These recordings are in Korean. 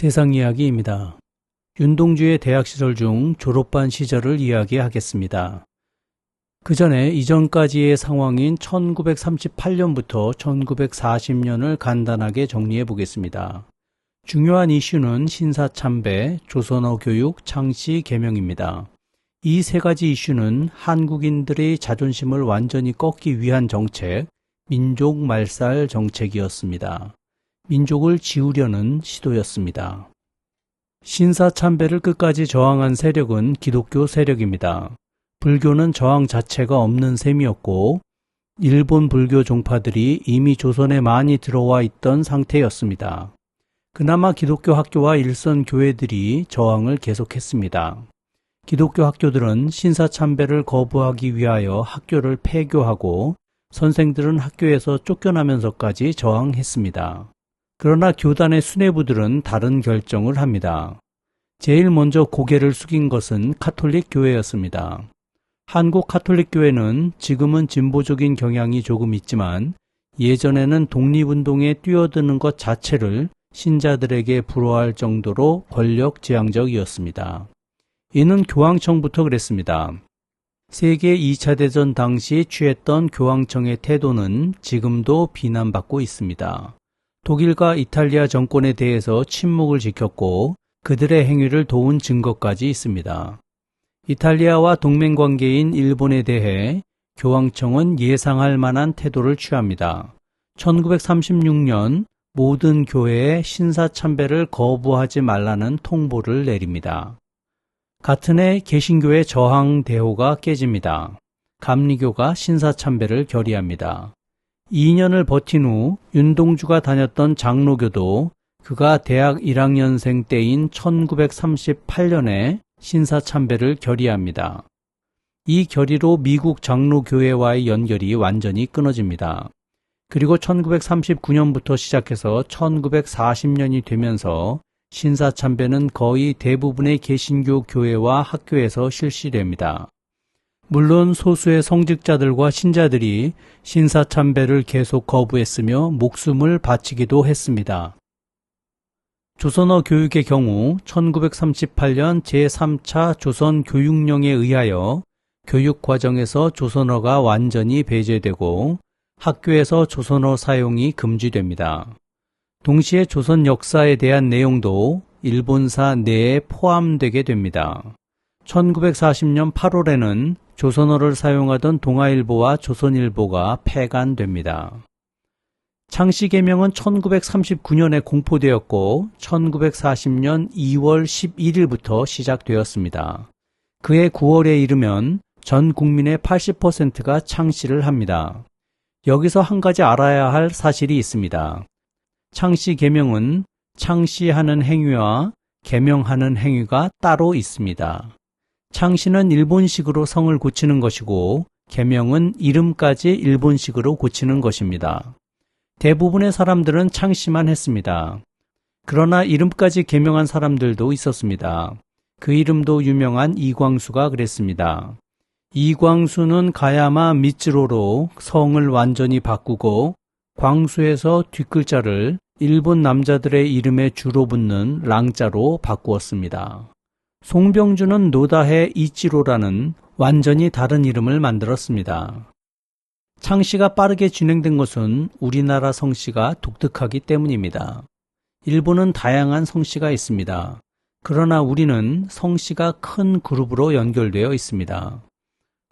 세상 이야기입니다. 윤동주의 대학 시절 중 졸업반 시절을 이야기하겠습니다. 그 전에 이전까지의 상황인 1938년부터 1940년을 간단하게 정리해 보겠습니다. 중요한 이슈는 신사 참배, 조선어 교육, 창씨 개명입니다. 이 세 가지 이슈는 한국인들의 자존심을 완전히 꺾기 위한 정책, 민족 말살 정책이었습니다. 민족을 지우려는 시도였습니다. 신사 참배를 끝까지 저항한 세력은 기독교 세력입니다. 불교는 저항 자체가 없는 셈이었고 일본 불교 종파들이 이미 조선에 많이 들어와 있던 상태였습니다. 그나마 기독교 학교와 일선 교회들이 저항을 계속했습니다. 기독교 학교들은 신사 참배를 거부하기 위하여 학교를 폐교하고 선생들은 학교에서 쫓겨나면서까지 저항했습니다. 그러나 교단의 수뇌부들은 다른 결정을 합니다. 제일 먼저 고개를 숙인 것은 카톨릭 교회였습니다. 한국 카톨릭 교회는 지금은 진보적인 경향이 조금 있지만 예전에는 독립운동에 뛰어드는 것 자체를 신자들에게 불허할 정도로 권력지향적이었습니다. 이는 교황청부터 그랬습니다. 세계 2차 대전 당시 취했던 교황청의 태도는 지금도 비난받고 있습니다. 독일과 이탈리아 정권에 대해서 침묵을 지켰고 그들의 행위를 도운 증거까지 있습니다. 이탈리아와 동맹 관계인 일본에 대해 교황청은 예상할 만한 태도를 취합니다. 1936년 모든 교회에 신사 참배를 거부하지 말라는 통보를 내립니다. 같은 해 개신교의 저항 대호가 깨집니다. 감리교가 신사 참배를 결의합니다. 2년을 버틴 후 윤동주가 다녔던 장로교도 그가 대학 1학년생 때인 1938년에 신사참배를 결의합니다. 이 결의로 미국 장로교회와의 연결이 완전히 끊어집니다. 그리고 1939년부터 시작해서 1940년이 되면서 신사참배는 거의 대부분의 개신교 교회와 학교에서 실시됩니다. 물론 소수의 성직자들과 신자들이 신사참배를 계속 거부했으며 목숨을 바치기도 했습니다. 조선어 교육의 경우 1938년 제3차 조선 교육령에 의하여 교육 과정에서 조선어가 완전히 배제되고 학교에서 조선어 사용이 금지됩니다. 동시에 조선 역사에 대한 내용도 일본사 내에 포함되게 됩니다. 1940년 8월에는 조선어를 사용하던 동아일보와 조선일보가 폐간됩니다. 창씨 개명은 1939년에 공포되었고 1940년 2월 11일부터 시작되었습니다. 그해 9월에 이르면 전 국민의 80%가 창씨를 합니다. 여기서 한 가지 알아야 할 사실이 있습니다. 창씨 개명은 창씨하는 행위와 개명하는 행위가 따로 있습니다. 창씨는 일본식으로 성을 고치는 것이고 개명은 이름까지 일본식으로 고치는 것입니다. 대부분의 사람들은 창씨만 했습니다. 그러나 이름까지 개명한 사람들도 있었습니다. 그 이름도 유명한 이광수가 그랬습니다. 이광수는 가야마 미츠로로 성을 완전히 바꾸고 광수에서 뒷글자를 일본 남자들의 이름에 주로 붙는 랑자로 바꾸었습니다. 송병주는 노다해 이치로라는 완전히 다른 이름을 만들었습니다. 창씨가 빠르게 진행된 것은 우리나라 성씨가 독특하기 때문입니다. 일본은 다양한 성씨가 있습니다. 그러나 우리는 성씨가 큰 그룹으로 연결되어 있습니다.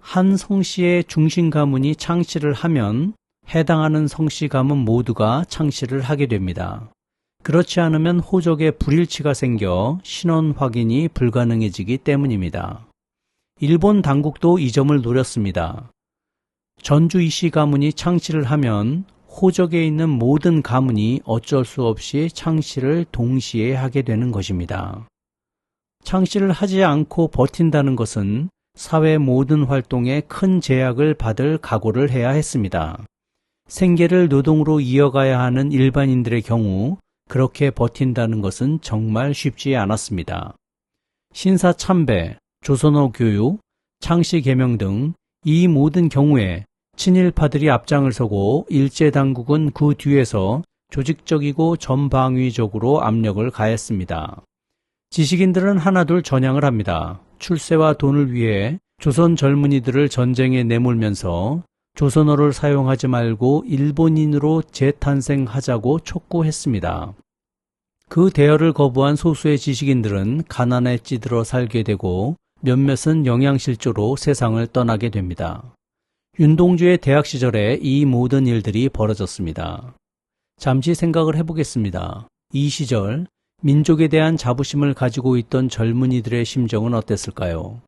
한 성씨의 중심 가문이 창씨를 하면 해당하는 성씨 가문 모두가 창씨를 하게 됩니다. 그렇지 않으면 호적에 불일치가 생겨 신원 확인이 불가능해지기 때문입니다. 일본 당국도 이 점을 노렸습니다. 전주 이씨 가문이 창씨를 하면 호적에 있는 모든 가문이 어쩔 수 없이 창씨를 동시에 하게 되는 것입니다. 창씨를 하지 않고 버틴다는 것은 사회 모든 활동에 큰 제약을 받을 각오를 해야 했습니다. 생계를 노동으로 이어가야 하는 일반인들의 경우 그렇게 버틴다는 것은 정말 쉽지 않았습니다. 신사 참배, 조선어 교육, 창씨 개명 등 이 모든 경우에 친일파들이 앞장을 서고 일제 당국은 그 뒤에서 조직적이고 전방위적으로 압력을 가했습니다. 지식인들은 하나둘 전향을 합니다. 출세와 돈을 위해 조선 젊은이들을 전쟁에 내몰면서 조선어를 사용하지 말고 일본인으로 재탄생하자고 촉구했습니다. 그 대열을 거부한 소수의 지식인들은 가난에 찌들어 살게 되고 몇몇은 영양실조로 세상을 떠나게 됩니다. 윤동주의 대학 시절에 이 모든 일들이 벌어졌습니다. 잠시 생각을 해보겠습니다. 이 시절 민족에 대한 자부심을 가지고 있던 젊은이들의 심정은 어땠을까요?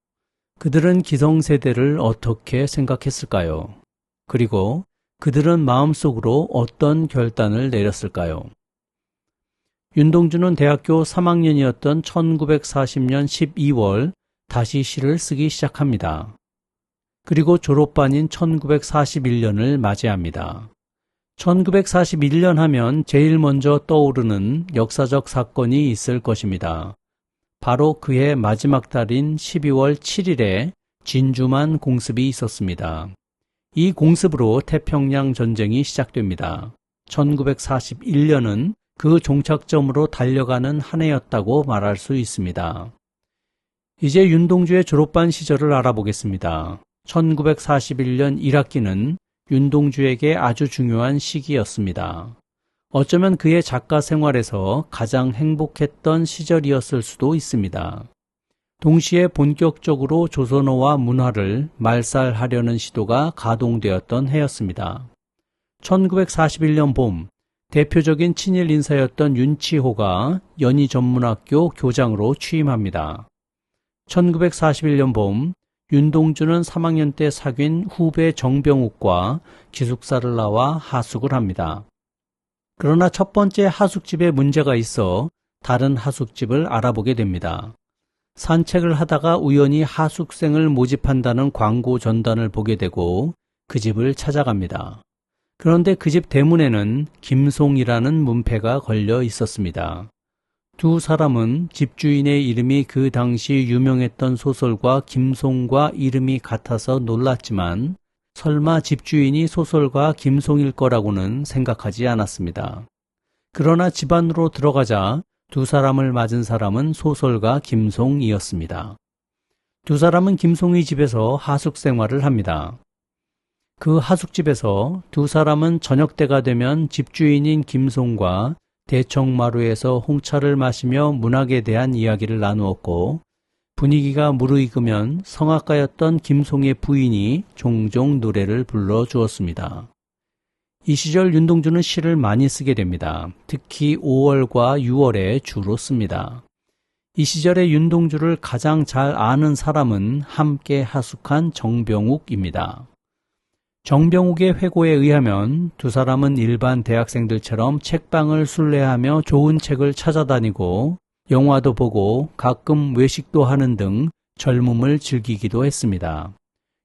그들은 기성세대를 어떻게 생각했을까요? 그리고 그들은 마음속으로 어떤 결단을 내렸을까요? 윤동주는 대학교 3학년이었던 1940년 12월 다시 시를 쓰기 시작합니다. 그리고 졸업반인 1941년을 맞이합니다. 1941년 하면 제일 먼저 떠오르는 역사적 사건이 있을 것입니다. 바로 그해 마지막 달인 12월 7일에 진주만 공습이 있었습니다. 이 공습으로 태평양 전쟁이 시작됩니다. 1941년은 그 종착점으로 달려가는 한 해였다고 말할 수 있습니다. 이제 윤동주의 졸업반 시절을 알아보겠습니다. 1941년 1학기는 윤동주에게 아주 중요한 시기였습니다. 어쩌면 그의 작가 생활에서 가장 행복했던 시절이었을 수도 있습니다. 동시에 본격적으로 조선어와 문화를 말살하려는 시도가 가동되었던 해였습니다. 1941년 봄, 대표적인 친일 인사였던 윤치호가 연희 전문학교 교장으로 취임합니다. 1941년 봄, 윤동주는 3학년 때 사귄 후배 정병욱과 기숙사를 나와 하숙을 합니다. 그러나 첫 번째 하숙집에 문제가 있어 다른 하숙집을 알아보게 됩니다. 산책을 하다가 우연히 하숙생을 모집한다는 광고 전단을 보게 되고 그 집을 찾아갑니다. 그런데 그 집 대문에는 김송이라는 문패가 걸려 있었습니다. 두 사람은 집주인의 이름이 그 당시 유명했던 소설가 김송과 이름이 같아서 놀랐지만 설마 집주인이 소설가 김송일 거라고는 생각하지 않았습니다. 그러나 집 안으로 들어가자 두 사람을 맞은 사람은 소설가 김송이었습니다. 두 사람은 김송이 집에서 하숙 생활을 합니다. 그 하숙집에서 두 사람은 저녁 때가 되면 집주인인 김송과 대청마루에서 홍차를 마시며 문학에 대한 이야기를 나누었고 분위기가 무르익으면 성악가였던 김송의 부인이 종종 노래를 불러 주었습니다. 이 시절 윤동주는 시를 많이 쓰게 됩니다. 특히 5월과 6월에 주로 씁니다. 이 시절에 윤동주를 가장 잘 아는 사람은 함께 하숙한 정병욱입니다. 정병욱의 회고에 의하면 두 사람은 일반 대학생들처럼 책방을 순례하며 좋은 책을 찾아다니고 영화도 보고 가끔 외식도 하는 등 젊음을 즐기기도 했습니다.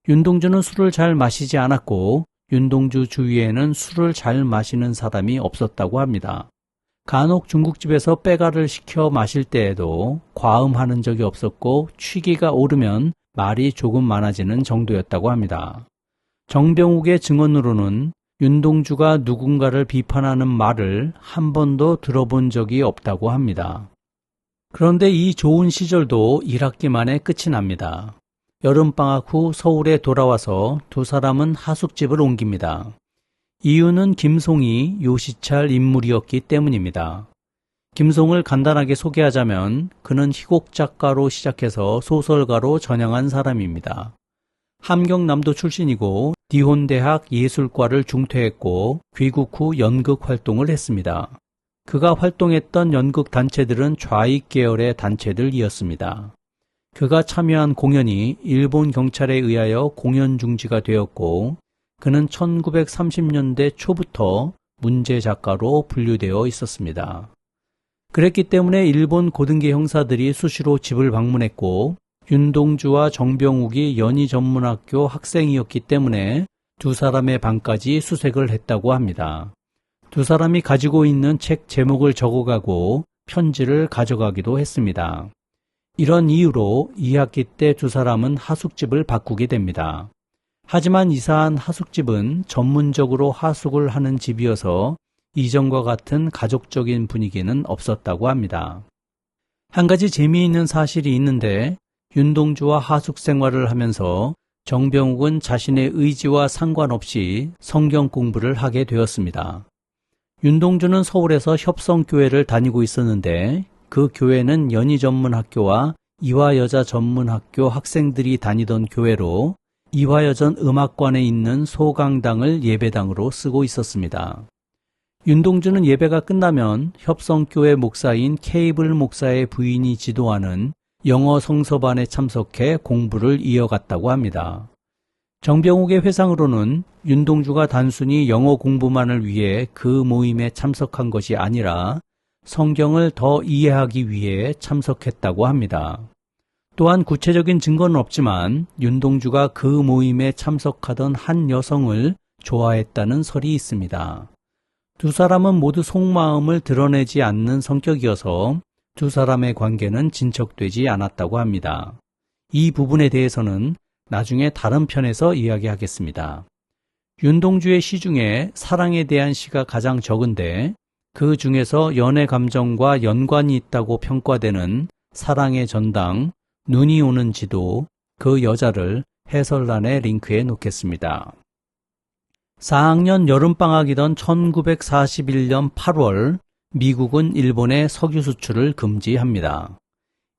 윤동주는 술을 잘 마시지 않았고 윤동주 주위에는 술을 잘 마시는 사람이 없었다고 합니다. 간혹 중국집에서 빼가를 시켜 마실 때에도 과음하는 적이 없었고 취기가 오르면 말이 조금 많아지는 정도였다고 합니다. 정병욱의 증언으로는 윤동주가 누군가를 비판하는 말을 한 번도 들어본 적이 없다고 합니다. 그런데 이 좋은 시절도 1학기 만에 끝이 납니다. 여름방학 후 서울에 돌아와서 두 사람은 하숙집을 옮깁니다. 이유는 김송이 요시찰 인물이었기 때문입니다. 김송을 간단하게 소개하자면 그는 희곡 작가로 시작해서 소설가로 전향한 사람입니다. 함경남도 출신이고 디혼대학 예술과를 중퇴했고 귀국 후 연극 활동을 했습니다. 그가 활동했던 연극 단체들은 좌익 계열의 단체들이었습니다. 그가 참여한 공연이 일본 경찰에 의하여 공연 중지가 되었고 그는 1930년대 초부터 문제 작가로 분류되어 있었습니다. 그랬기 때문에 일본 고등계 형사들이 수시로 집을 방문했고 윤동주와 정병욱이 연희 전문학교 학생이었기 때문에 두 사람의 방까지 수색을 했다고 합니다. 두 사람이 가지고 있는 책 제목을 적어가고 편지를 가져가기도 했습니다. 이런 이유로 2학기 때 두 사람은 하숙집을 바꾸게 됩니다. 하지만 이사한 하숙집은 전문적으로 하숙을 하는 집이어서 이전과 같은 가족적인 분위기는 없었다고 합니다. 한 가지 재미있는 사실이 있는데 윤동주와 하숙 생활을 하면서 정병욱은 자신의 의지와 상관없이 성경 공부를 하게 되었습니다. 윤동주는 서울에서 협성교회를 다니고 있었는데 그 교회는 연희 전문학교와 이화여자 전문학교 학생들이 다니던 교회로 이화여전 음악관에 있는 소강당을 예배당으로 쓰고 있었습니다. 윤동주는 예배가 끝나면 협성교회 목사인 케이블 목사의 부인이 지도하는 영어 성서반에 참석해 공부를 이어갔다고 합니다. 정병욱의 회상으로는 윤동주가 단순히 영어 공부만을 위해 그 모임에 참석한 것이 아니라 성경을 더 이해하기 위해 참석했다고 합니다. 또한 구체적인 증거는 없지만 윤동주가 그 모임에 참석하던 한 여성을 좋아했다는 설이 있습니다. 두 사람은 모두 속마음을 드러내지 않는 성격이어서 두 사람의 관계는 진척되지 않았다고 합니다. 이 부분에 대해서는 나중에 다른 편에서 이야기하겠습니다. 윤동주의 시 중에 사랑에 대한 시가 가장 적은데 그 중에서 연애 감정과 연관이 있다고 평가되는 사랑의 전당, 눈이 오는 지도, 그 여자를 해설란에 링크해 놓겠습니다. 4학년 여름방학이던 1941년 8월 미국은 일본의 석유 수출을 금지합니다.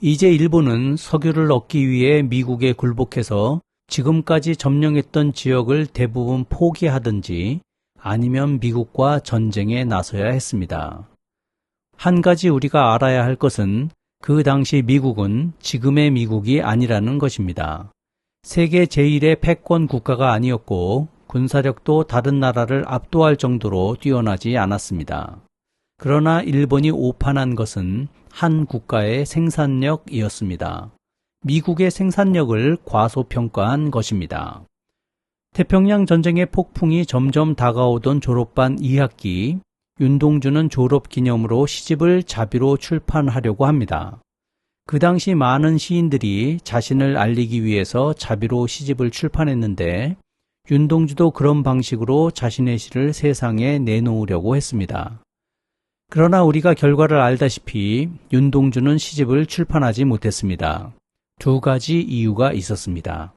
이제 일본은 석유를 얻기 위해 미국에 굴복해서 지금까지 점령했던 지역을 대부분 포기하든지 아니면 미국과 전쟁에 나서야 했습니다. 한 가지 우리가 알아야 할 것은 그 당시 미국은 지금의 미국이 아니라는 것입니다. 세계 제1의 패권 국가가 아니었고 군사력도 다른 나라를 압도할 정도로 뛰어나지 않았습니다. 그러나 일본이 오판한 것은 한 국가의 생산력이었습니다. 미국의 생산력을 과소평가한 것입니다. 태평양 전쟁의 폭풍이 점점 다가오던 졸업반 2학기, 윤동주는 졸업 기념으로 시집을 자비로 출판하려고 합니다. 그 당시 많은 시인들이 자신을 알리기 위해서 자비로 시집을 출판했는데 윤동주도 그런 방식으로 자신의 시를 세상에 내놓으려고 했습니다. 그러나 우리가 결과를 알다시피 윤동주는 시집을 출판하지 못했습니다. 두 가지 이유가 있었습니다.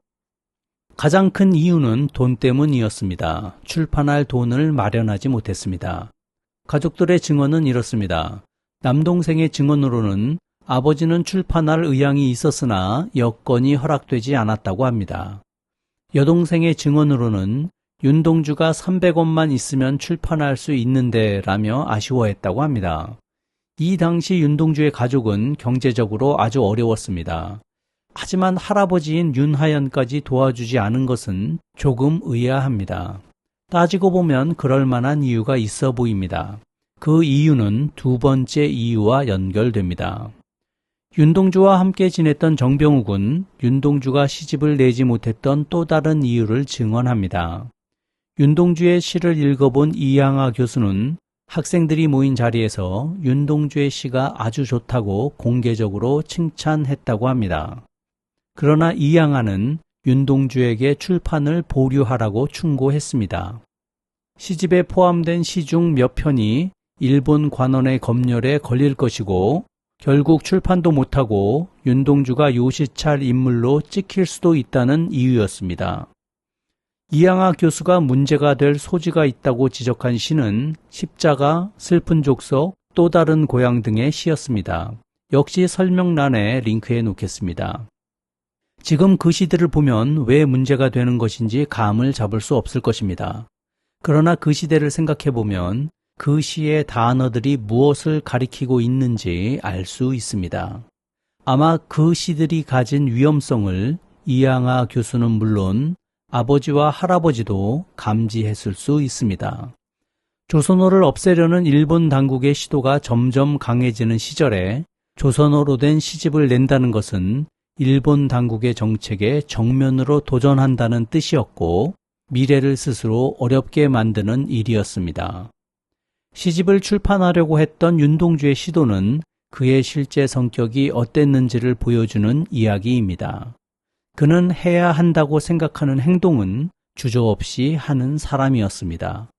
가장 큰 이유는 돈 때문이었습니다. 출판할 돈을 마련하지 못했습니다. 가족들의 증언은 이렇습니다. 남동생의 증언으로는 아버지는 출판할 의향이 있었으나 여건이 허락되지 않았다고 합니다. 여동생의 증언으로는 윤동주가 300원만 있으면 출판할 수 있는데 라며 아쉬워했다고 합니다. 이 당시 윤동주의 가족은 경제적으로 아주 어려웠습니다. 하지만 할아버지인 윤하연까지 도와주지 않은 것은 조금 의아합니다. 따지고 보면 그럴 만한 이유가 있어 보입니다. 그 이유는 두 번째 이유와 연결됩니다. 윤동주와 함께 지냈던 정병욱은 윤동주가 시집을 내지 못했던 또 다른 이유를 증언합니다. 윤동주의 시를 읽어본 이양아 교수는 학생들이 모인 자리에서 윤동주의 시가 아주 좋다고 공개적으로 칭찬했다고 합니다. 그러나 이양아는 윤동주에게 출판을 보류하라고 충고했습니다. 시집에 포함된 시중 몇 편이 일본 관원의 검열에 걸릴 것이고 결국 출판도 못하고 윤동주가 요시찰 인물로 찍힐 수도 있다는 이유였습니다. 이양아 교수가 문제가 될 소지가 있다고 지적한 시는 십자가, 슬픈 족속, 또 다른 고향 등의 시였습니다. 역시 설명란에 링크해 놓겠습니다. 지금 그 시들을 보면 왜 문제가 되는 것인지 감을 잡을 수 없을 것입니다. 그러나 그 시대를 생각해 보면 그 시의 단어들이 무엇을 가리키고 있는지 알 수 있습니다. 아마 그 시들이 가진 위험성을 이양아 교수는 물론 아버지와 할아버지도 감지했을 수 있습니다. 조선어를 없애려는 일본 당국의 시도가 점점 강해지는 시절에 조선어로 된 시집을 낸다는 것은 일본 당국의 정책에 정면으로 도전한다는 뜻이었고 미래를 스스로 어렵게 만드는 일이었습니다. 시집을 출판하려고 했던 윤동주의 시도는 그의 실제 성격이 어땠는지를 보여주는 이야기입니다. 그는 해야 한다고 생각하는 행동은 주저없이 하는 사람이었습니다.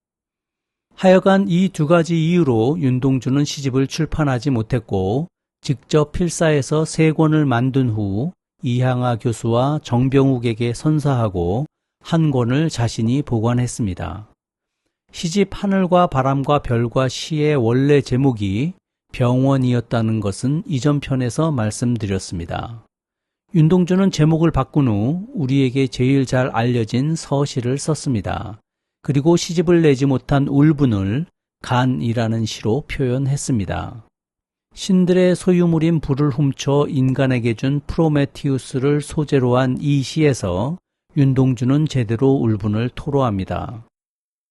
하여간 이 두 가지 이유로 윤동주는 시집을 출판하지 못했고 직접 필사해서 세 권을 만든 후 이향아 교수와 정병욱에게 선사하고 한 권을 자신이 보관했습니다. 시집 하늘과 바람과 별과 시의 원래 제목이 병원이었다는 것은 이전 편에서 말씀드렸습니다. 윤동주는 제목을 바꾼 후 우리에게 제일 잘 알려진 서시를 썼습니다. 그리고 시집을 내지 못한 울분을 간이라는 시로 표현했습니다. 신들의 소유물인 불을 훔쳐 인간에게 준 프로메티우스를 소재로 한 이 시에서 윤동주는 제대로 울분을 토로합니다.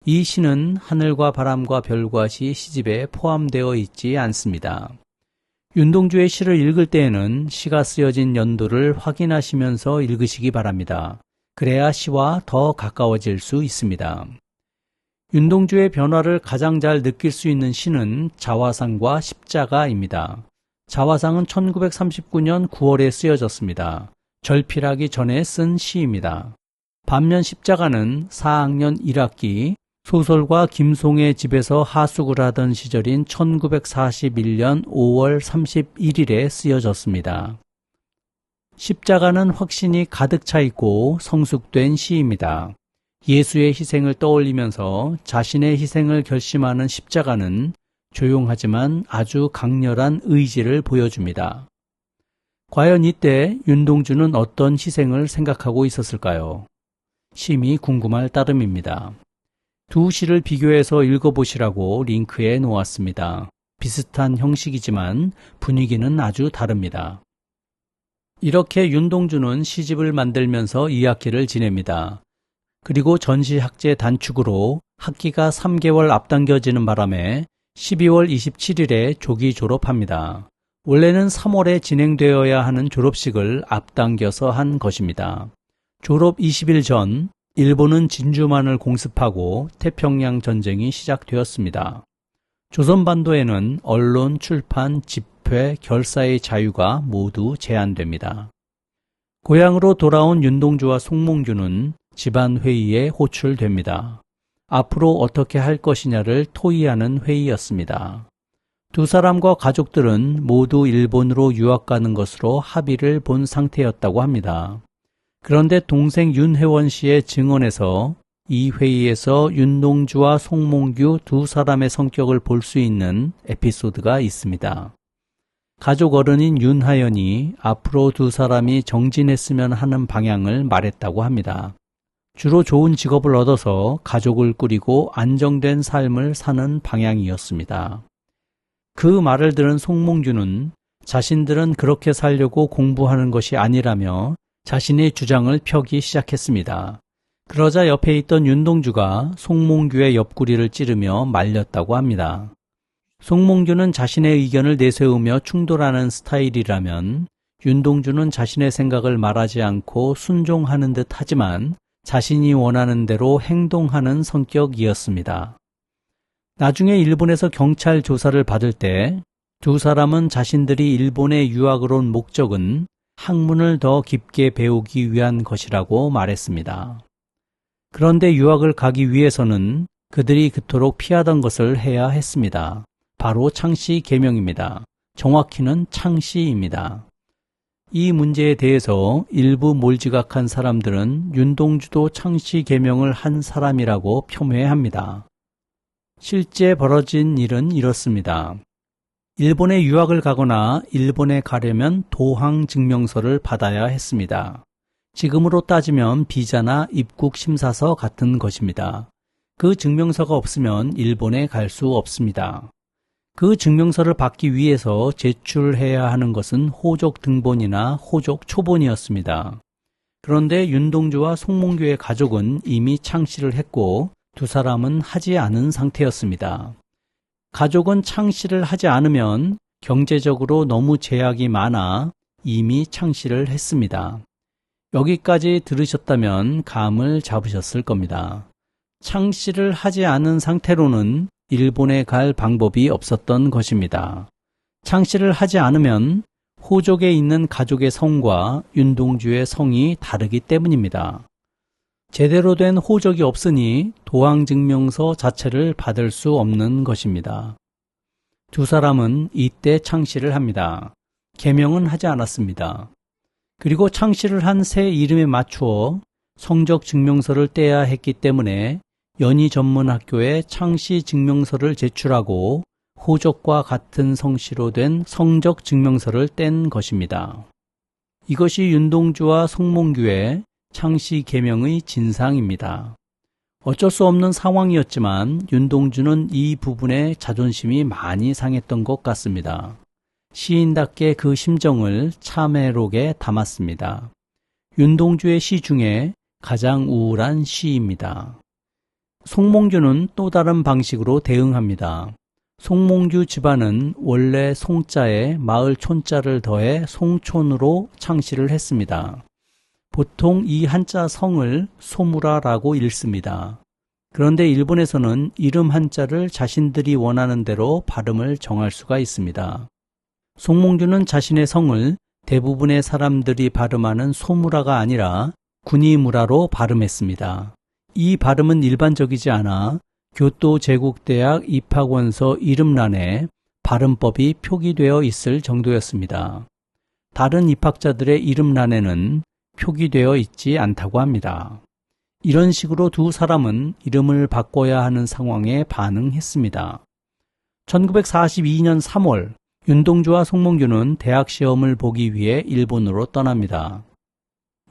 이 시는 하늘과 바람과 별과 시 시집에 포함되어 있지 않습니다. 윤동주의 시를 읽을 때에는 시가 쓰여진 연도를 확인하시면서 읽으시기 바랍니다. 그래야 시와 더 가까워질 수 있습니다. 윤동주의 변화를 가장 잘 느낄 수 있는 시는 자화상과 십자가입니다. 자화상은 1939년 9월에 쓰여졌습니다. 절필하기 전에 쓴 시입니다. 반면 십자가는 4학년 1학기 소설가 김송의 집에서 하숙을 하던 시절인 1941년 5월 31일에 쓰여졌습니다. 십자가는 확신이 가득 차 있고 성숙된 시입니다. 예수의 희생을 떠올리면서 자신의 희생을 결심하는 십자가는 조용하지만 아주 강렬한 의지를 보여줍니다. 과연 이때 윤동주는 어떤 희생을 생각하고 있었을까요? 심히 궁금할 따름입니다. 두 시를 비교해서 읽어보시라고 링크에 놓았습니다. 비슷한 형식이지만 분위기는 아주 다릅니다. 이렇게 윤동주는 시집을 만들면서 2학기를 지냅니다. 그리고 전시 학제 단축으로 학기가 3개월 앞당겨지는 바람에 12월 27일에 조기 졸업합니다. 원래는 3월에 진행되어야 하는 졸업식을 앞당겨서 한 것입니다. 졸업 20일 전 일본은 진주만을 공습하고 태평양 전쟁이 시작되었습니다. 조선반도에는 언론, 출판, 집회, 결사의 자유가 모두 제한됩니다. 고향으로 돌아온 윤동주와 송몽규는 집안 회의에 호출됩니다. 앞으로 어떻게 할 것이냐를 토의하는 회의였습니다. 두 사람과 가족들은 모두 일본으로 유학 가는 것으로 합의를 본 상태였다고 합니다. 그런데 동생 윤혜원 씨의 증언에서 이 회의에서 윤동주와 송몽규 두 사람의 성격을 볼 수 있는 에피소드가 있습니다. 가족 어른인 윤하연이 앞으로 두 사람이 정진했으면 하는 방향을 말했다고 합니다. 주로 좋은 직업을 얻어서 가족을 꾸리고 안정된 삶을 사는 방향이었습니다. 그 말을 들은 송몽규는 자신들은 그렇게 살려고 공부하는 것이 아니라며 자신의 주장을 펴기 시작했습니다. 그러자 옆에 있던 윤동주가 송몽규의 옆구리를 찌르며 말렸다고 합니다. 송몽규는 자신의 의견을 내세우며 충돌하는 스타일이라면 윤동주는 자신의 생각을 말하지 않고 순종하는 듯 하지만 자신이 원하는 대로 행동하는 성격이었습니다. 나중에 일본에서 경찰 조사를 받을 때 두 사람은 자신들이 일본에 유학을 온 목적은 학문을 더 깊게 배우기 위한 것이라고 말했습니다. 그런데 유학을 가기 위해서는 그들이 그토록 피하던 것을 해야 했습니다. 바로 창씨 개명입니다. 정확히는 창씨입니다. 이 문제에 대해서 일부 몰지각한 사람들은 윤동주도 창씨 개명을 한 사람이라고 폄훼합니다. 실제 벌어진 일은 이렇습니다. 일본에 유학을 가거나 일본에 가려면 도항 증명서를 받아야 했습니다. 지금으로 따지면 비자나 입국 심사서 같은 것입니다. 그 증명서가 없으면 일본에 갈 수 없습니다. 그 증명서를 받기 위해서 제출해야 하는 것은 호족 등본이나 호족 초본이었습니다. 그런데 윤동주와 송몽규의 가족은 이미 창씨를 했고 두 사람은 하지 않은 상태였습니다. 가족은 창씨를 하지 않으면 경제적으로 너무 제약이 많아 이미 창씨를 했습니다. 여기까지 들으셨다면 감을 잡으셨을 겁니다. 창씨를 하지 않은 상태로는 일본에 갈 방법이 없었던 것입니다. 창씨를 하지 않으면 호족에 있는 가족의 성과 윤동주의 성이 다르기 때문입니다. 제대로 된 호적이 없으니 도항증명서 자체를 받을 수 없는 것입니다. 두 사람은 이때 창씨를 합니다. 개명은 하지 않았습니다. 그리고 창씨를 한 새 이름에 맞추어 성적 증명서를 떼야 했기 때문에 연희 전문 학교에 창씨 증명서를 제출하고 호적과 같은 성씨로 된 성적 증명서를 뗀 것입니다. 이것이 윤동주와 송몽규의 창씨 개명의 진상입니다. 어쩔 수 없는 상황이었지만 윤동주는 이 부분에 자존심이 많이 상했던 것 같습니다. 시인답게 그 심정을 참회록에 담았습니다. 윤동주의 시 중에 가장 우울한 시입니다. 송몽규는 또 다른 방식으로 대응합니다. 송몽규 집안은 원래 송자에 마을 촌자를 더해 송촌으로 창시를 했습니다. 보통 이 한자 성을 소무라라고 읽습니다. 그런데 일본에서는 이름 한자를 자신들이 원하는 대로 발음을 정할 수가 있습니다. 송몽규는 자신의 성을 대부분의 사람들이 발음하는 소무라가 아니라 군이무라로 발음했습니다. 이 발음은 일반적이지 않아 교토 제국대학 입학원서 이름란에 발음법이 표기되어 있을 정도였습니다. 다른 입학자들의 이름란에는 표기되어 있지 않다고 합니다. 이런 식으로 두 사람은 이름을 바꿔야 하는 상황에 반응했습니다. 1942년 3월 윤동주와 송몽규는 대학 시험을 보기 위해 일본으로 떠납니다.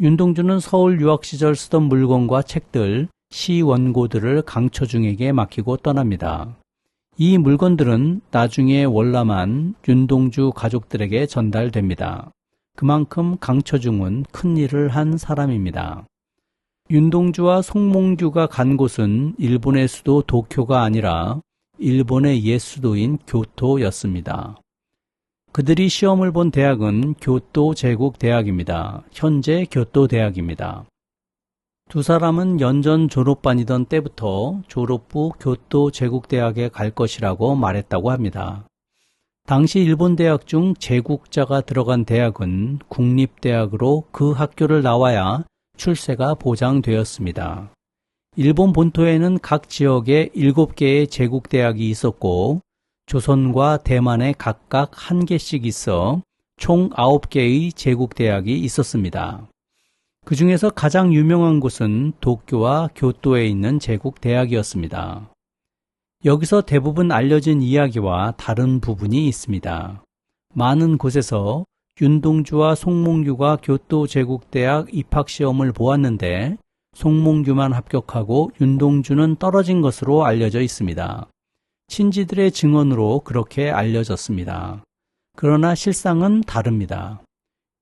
윤동주는 서울 유학 시절 쓰던 물건과 책들, 시 원고들을 강초중에게 맡기고 떠납니다. 이 물건들은 나중에 월남한 윤동주 가족들에게 전달됩니다. 그만큼 강처중은 큰 일을 한 사람입니다. 윤동주와 송몽규가 간 곳은 일본의 수도 도쿄가 아니라 일본의 옛 수도인 교토였습니다. 그들이 시험을 본 대학은 교토 제국 대학입니다. 현재 교토 대학입니다. 두 사람은 연전 졸업반이던 때부터 졸업 후 교토 제국 대학에 갈 것이라고 말했다고 합니다. 당시 일본 대학 중 제국자가 들어간 대학은 국립대학으로 그 학교를 나와야 출세가 보장되었습니다. 일본 본토에는 각 지역에 7개의 제국대학이 있었고 조선과 대만에 각각 한 개씩 있어 총 9개의 제국대학이 있었습니다. 그 중에서 가장 유명한 곳은 도쿄와 교토에 있는 제국대학이었습니다. 여기서 대부분 알려진 이야기와 다른 부분이 있습니다. 많은 곳에서 윤동주와 송몽규가 교토 제국대학 입학시험을 보았는데 송몽규만 합격하고 윤동주는 떨어진 것으로 알려져 있습니다. 친지들의 증언으로 그렇게 알려졌습니다. 그러나 실상은 다릅니다.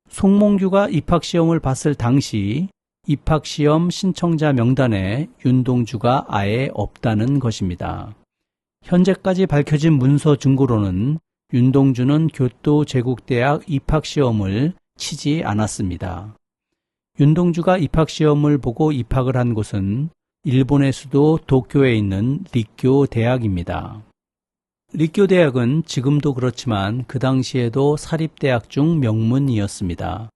송몽규가 입학시험을 봤을 당시 입학시험 신청자 명단에 윤동주가 아예 없다는 것입니다. 현재까지 밝혀진 문서 증거로는 윤동주는 교토 제국대학 입학시험을 치지 않았습니다. 윤동주가 입학시험을 보고 입학을 한 곳은 일본의 수도 도쿄에 있는 리쿄 대학입니다. 리쿄 대학은 지금도 그렇지만 그 당시에도 사립대학 중 명문이었습니다.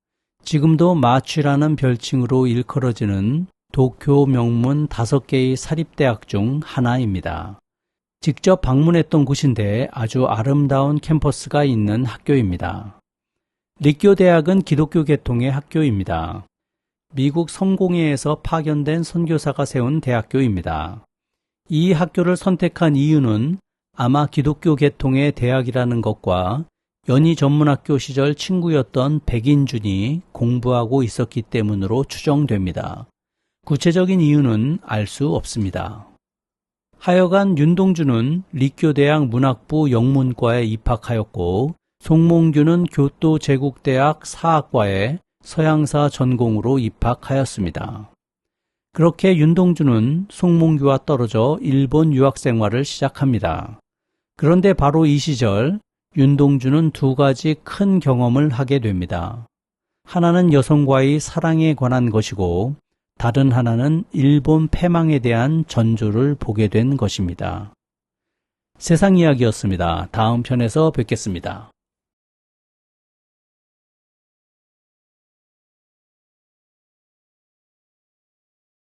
지금도 마취라는 별칭으로 일컬어지는 도쿄 명문 다섯 개의 사립대학 중 하나입니다. 직접 방문했던 곳인데 아주 아름다운 캠퍼스가 있는 학교입니다. 리교 대학은 기독교 계통의 학교입니다. 미국 성공회에서 파견된 선교사가 세운 대학교입니다. 이 학교를 선택한 이유는 아마 기독교 계통의 대학이라는 것과 연희 전문학교 시절 친구였던 백인준이 공부하고 있었기 때문으로 추정됩니다. 구체적인 이유는 알 수 없습니다. 하여간 윤동주는 리교대학 문학부 영문과에 입학하였고 송몽규는 교토 제국대학 사학과에 서양사 전공으로 입학하였습니다. 그렇게 윤동주는 송몽규와 떨어져 일본 유학 생활을 시작합니다. 그런데 바로 이 시절 윤동주는 두 가지 큰 경험을 하게 됩니다. 하나는 여성과의 사랑에 관한 것이고 다른 하나는 일본 패망에 대한 전조를 보게 된 것입니다. 세상 이야기였습니다. 다음 편에서 뵙겠습니다.